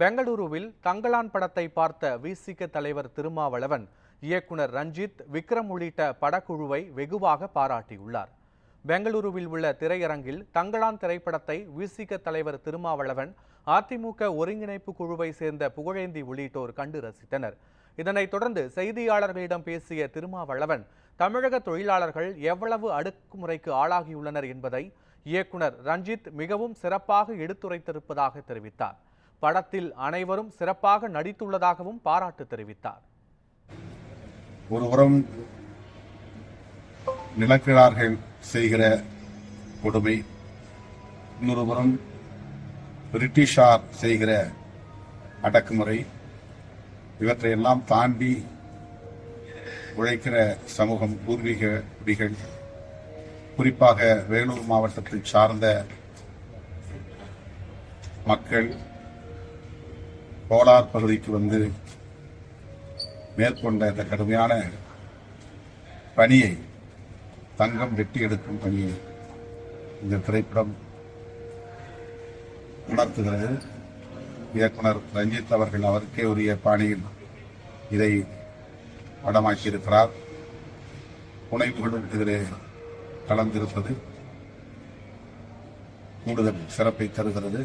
பெங்களூருவில் தங்களான் படத்தை பார்த்த விசிக தலைவர் திருமாவளவன் இயக்குனர் ரஞ்சித் விக்ரம் உள்ளிட்ட படக்குழுவை வெகுவாக பாராட்டியுள்ளார். பெங்களூருவில் உள்ள திரையரங்கில் தங்களான் திரைப்படத்தை விசிக தலைவர் திருமாவளவன் அதிமுக ஒருங்கிணைப்பு குழுவை சேர்ந்த புகழேந்தி உள்ளிட்டோர் கண்டு ரசித்தனர். இதனைத் தொடர்ந்து செய்தியாளர்களிடம் பேசிய திருமாவளவன் தமிழக தொழிலாளர்கள் எவ்வளவு அடுக்குமுறைக்கு ஆளாகியுள்ளனர் என்பதை இயக்குனர் ரஞ்சித் மிகவும் சிறப்பாக எடுத்துரைத்திருப்பதாக தெரிவித்தார். படத்தில் அனைவரும் சிறப்பாக நடித்துள்ளதாகவும் பாராட்டு தெரிவித்தார். ஒரு புறம் நிலக்கிழார்கள் செய்கிற கொடுமை இன்னொரு புறம் பிரிட்டிஷார் செய்கிற அடக்குமுறை இவற்றையெல்லாம் தாண்டி உழைக்கிற சமூகம் பூர்வீக குடிகள் குறிப்பாக வேலூர் மாவட்டத்தை சார்ந்த மக்கள் கோலார் பகுதிக்கு வந்து மேற்கொண்ட இந்த கடுமையான பணியை தங்கம் வெட்டி எடுக்கும் பணியை இந்த திரைப்படம் உணர்த்துகிறது. இயக்குனர் ரஞ்சித் அவர்கள் அவருக்கே உரிய பாணியில் இதை படமாக்கியிருக்கிறார். புனைவுகளும் இதிலே கலந்திருப்பது கூடுதல் சிறப்பை தருகிறது.